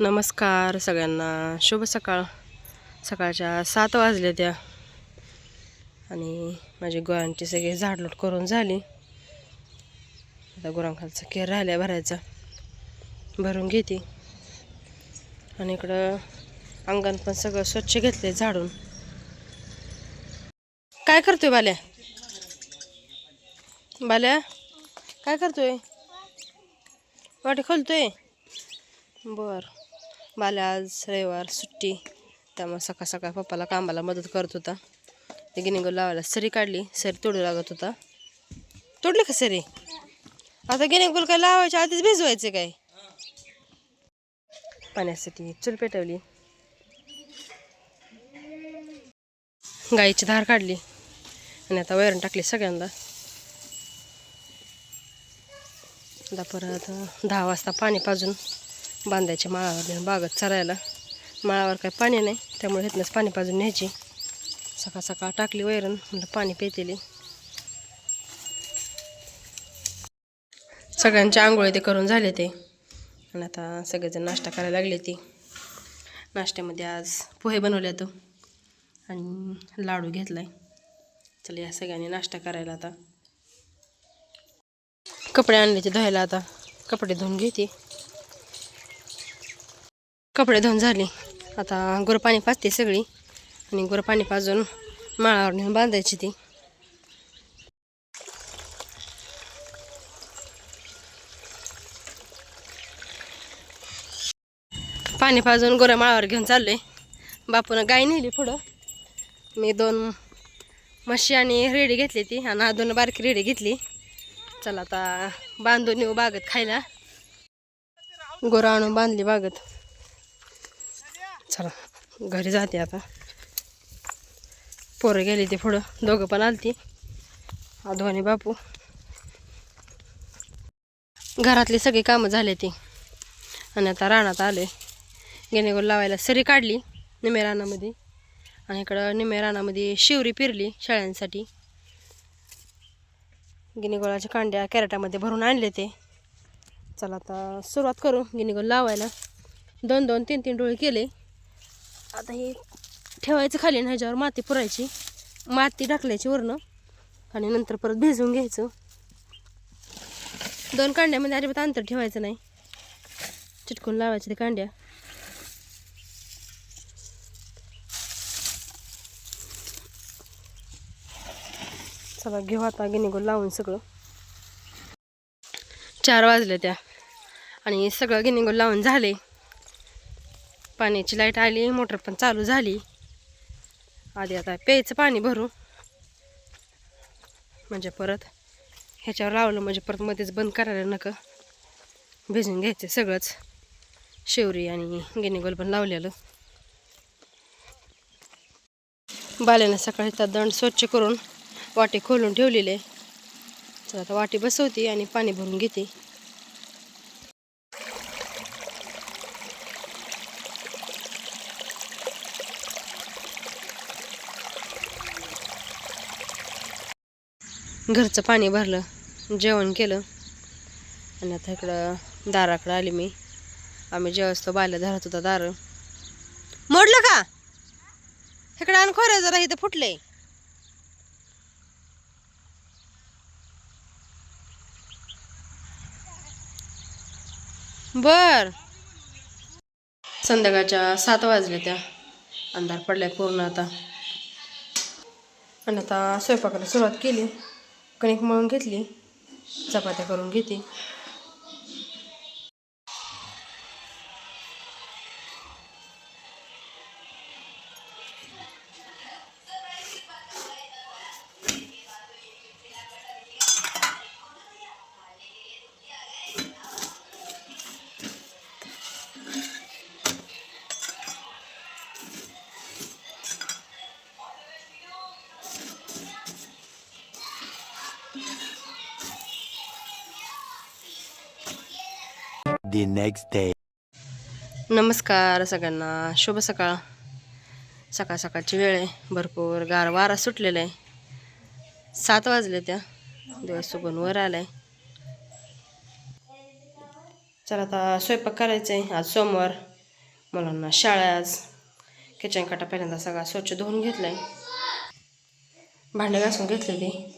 नमस्कार सगळ्यांना. शुभ सकाळ. सकाळच्या सात वाजल्या त्या. आणि माझी गुरांची सगळी झाडलोट करून झाली. आता गुरांखालचा केर राहिल्या भरायचा. भरून घेते. आणि इकडं अंगण पण सगळं स्वच्छ घेतले झाडून. काय करतोय बाल्या? बाल्या काय करतोय? वाटे खोलतोय? बरं. मला आज रविवार सुट्टी त्यामुळे सकाळ सकाळ पप्पाला कामाला मदत करत होता. ते गिनिंग लावायला सरी काढली. सरी तोडू लागत होता. तोडली का सरी? आता गिनिगोल काय लावायच्या आधीच भिजवायचे काय? पाण्यासाठी चूल पेटवली. गाईची धार काढली. आणि आता वैरण टाकली सगळ्यांना. आता परत दहा वाजता पाणी पाजून. बांधायच्या माळावर नेऊन बागत चरायला. माळावर काही पाणी नाही त्यामुळे इथनंच पाणी पाजून न्यायची. सकाळ सकाळ टाकली वैरण म्हणलं पाणी पेतेली. सगळ्यांच्या आंघोळी ते करून झाले ते. आणि आता सगळेजण नाश्ता करायला लागले ते. नाश्त्यामध्ये आज पोहे बनवले तो आणि लाडू घेतलाय. चला या सगळ्यांनी नाश्ता करायला आता. कपडे आणले ते धुवायला आता. कपडे धुवून घेते. कपडे धुवून झाले. आता गुरं पाणी पाजते सगळी. आणि गुरं पाणी पाजून माळावर नेऊन बांधायची ती. पाणी पाजून गोऱ्या माळावर घेऊन चाललोय. बापून गाय नेली पुढं. मी दोन म्हशी आणि रेडी घेतली ती. आणि हा दोन बारकी रेडी घेतली. चला आता बांधून येऊ बागत खायला. गोरा आणून बांधली बागत. चला घरी जाते आता. पोरं गेली ते पुढं. दोघं पण आलती. आधो आणि बापू. घरातली सगळी कामं झाले ती. आणि आता रानात आले. गेनेगोल लावायला सरी काढली निमे रानामध्ये. आणि इकडं निमे रानामध्ये शिवरी पिरली शेळ्यांसाठी. गिनीगोळाच्या कांड्या कॅरेटामध्ये भरून आणले ते. चला आता सुरुवात करू. गिनीगोल लावायला. दोन दोन तीन तीन डोळे केले. आता हे ठेवायचं खाली आणि ह्याच्यावर माती पुरायची. माती टाकल्याची वरनं. आणि नंतर परत भिजवून घ्यायचं. दोन कांड्यामध्ये अजिबात अंतर ठेवायचं नाही. चिटकून लावायचे ते कांड्या. चला घेऊ आता गिनिगोल लावून सगळं. चार वाजले त्या. आणि सगळं गिनिगोल लावून झाले. पाण्याची लाइट आली मोटर पण चालू झाली. आधी आता प्यायचं पाणी भरू. म्हणजे परत ह्याच्यावर लावलं म्हणजे परत मध्येच बंद करायला नका. भिजून घ्यायचं सगळंच. शेवरी आणि गिनिगोल पण लावलेलं. बाल्यानं सकाळी त्या दंड स्वच्छ करून वाटी खोलून ठेवलेले. तर आता वाटी बसवते आणि पाणी भरून घेते. घरचं पाणी भरलं जेवण केलं. आणि आता इकडं दाराकडं आली मी. आम्ही जेव्हा बायला धरत होता दार. मोडलं का? इकडं आणि खोऱ्या जरा इथं फुटले. बर. संध्याकाळच्या सात वाजल्या त्या. अंधार पडलाय पूर्ण आता. आणि आता स्वयंपाकाला सुरुवात केली. कणिक मळून घेतली चपात्या करून घेते. The next day. नमस्कार सगळ्यांना. शुभ सकाळ. सकाळ सकाळची वेळ आहे. भरपूर गार वारा सुटलेला आहे. सात वाजले त्या. दिवस सुगून वर आलाय. चला आता स्वयंपाक करायचा आहे आज सोमवार. मुलांना शाळा आज. किचन काटा पहिल्यांदा सगळा स्वच्छ धुवून घेतलाय. भांडे घासून घेतलेली ते.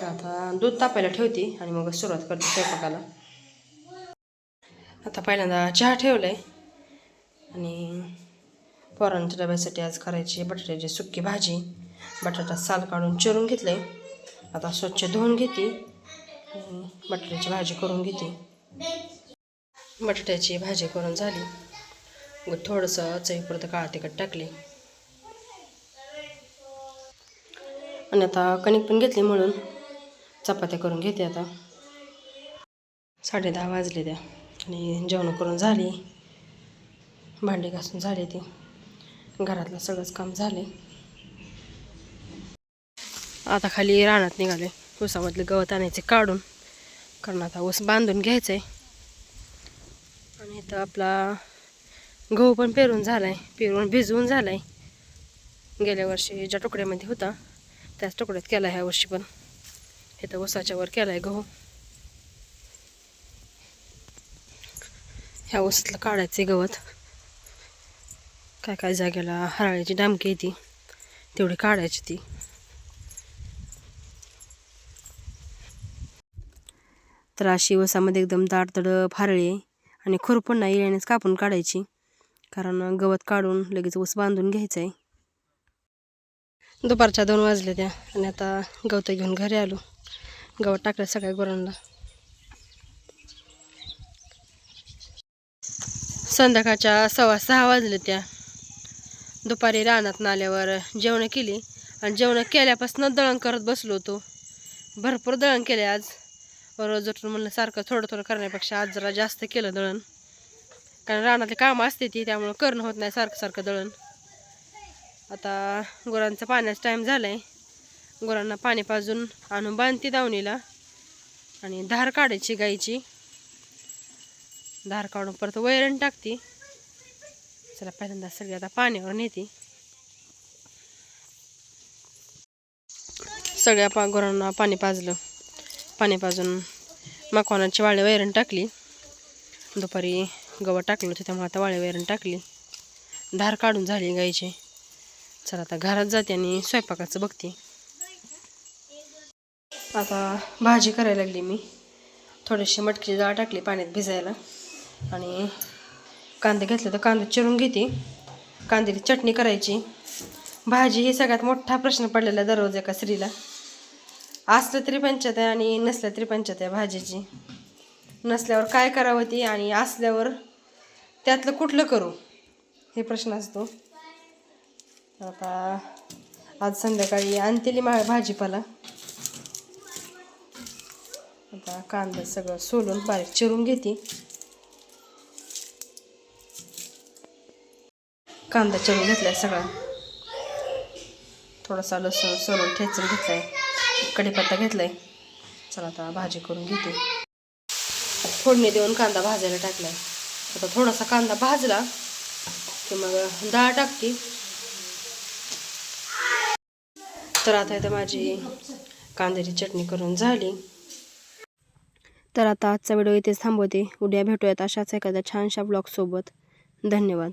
तर आता दूध तापायला ठेवते आणि मग सुरुवात करते स्वयंपाकाला. आता पहिल्यांदा चहा ठेवलाय. आणि पोरांच्या डब्यासाठी आज करायची बटाट्याची सुक्की भाजी बटाटा साल काढून चिरून घेतले आता स्वच्छ धुवून घेते बटाट्याची भाजी करून घेते. बटाट्याची भाजी करून झाली. थोडंसं चवीपुरतं काळा तिखट टाकले. आणि आता कणिक पण घेतली म्हणून चपात्या करून घेते आता. साडे दहा वाजले त्या. आणि जेवण करून झाली. भांडी घासून झाले ती. घरातलं सगळंच काम झाले. आता खाली रानात निघाले. ऊसामधले गवत आणायचे काढून. कारण आता ऊस बांधून घ्यायचं आहे आणि इथं आपला गहू पण पेरून झालाय. पेरून भिजवून झालाय. गेल्या वर्षी ज्या तुकड्यामध्ये होता त्याच तुकड्यात केला आहे ह्या वर्षी पण. इथं ऊसाच्यावर वर आहे गहू. ह्या वस्तीला काढायचे गवत. काय काय जागेला हराळ्याची डामकी येते तेवढी काढायची ती. तर अशी वसामध्ये एकदम दाटतड फारळी आहे आणि खुरपून नाही येण्यास कापून काढायची. कारण गवत काढून लगेच ऊस बांधून घ्यायचं आहे दुपारच्या दोन वाजल्या त्या आणि आता गवत घेऊन घरी आलो. गवत टाकलं सगळ्या गुरांना. संध्याकाळच्या सव्वा सहा वाजले त्या. दुपारी रानात आल्यावर जेवणं केली आणि जेवणं केल्यापासून दळण करत बसलो होतो. भरपूर दळण केले आज. रोज उठून म्हणलं सारखं थोडं थोडं करण्यापेक्षा आज जरा जास्त केलं दळण. कारण रानातले कामं असते ती त्यामुळं करणं होत नाही सारखं सारखं दळण. आता गुरांचा पाण्याचा टाईम झाला आहे गुरांना पाणी पाजून आणून बांधते दावणीला. आणि धार काढायची गाईची. धार काढून परत वैरण टाकते. चला पहिल्यांदा सगळी आता पाण्यावर नेते. सगळ्या पा गुरांना पाणी पाजलं. पाणी पाजून मकवानाची वाळे वैरण टाकली. दुपारी गवत टाकलं होतं त्यामुळे आता वाळे वैरण टाकली. धार काढून झाली गाईची. चला आता घरात जाते आणि स्वयंपाकाचं बघते. आता भाजी करायला लागली मी. थोडीशी मटकीची डाळ टाकली पाण्यात भिजायला. आणि कांदे घेतले तर कांदे चिरून घेते. कांद्याची चटणी करायची. भाजी ही सगळ्यात मोठा प्रश्न पडलेला दररोज एका स्त्रीला. असलं तरी पंचायत आहे आणि नसलं तरी पंचायत आहे भाजीची. नसल्यावर काय करावं ती आणि असल्यावर त्यातलं कुठलं करू? हे प्रश्न असतो. आता आज संध्याकाळी आणतेली मा भाजीपाला. आता कांदा सगळं सोलून बारीक चिरून घेते. कांदा चिरून घेतलाय सगळा. थोडासा लसूण सोलून ठेचून घेतलाय. कढीपत्ता घेतलाय. चला आता भाजी करून घेते. फोडणी देऊन कांदा भाजायला टाकलाय. आता थोडासा कांदा भाजला की मग डाळ टाकते. तर आता इथं माझी कांद्याची चटणी करून झाली. तर आता आजचा व्हिडिओ इथेच थांबवते. उद्या भेटूयात अशाच एखाद्या छानशा ब्लॉगसोबत धन्यवाद.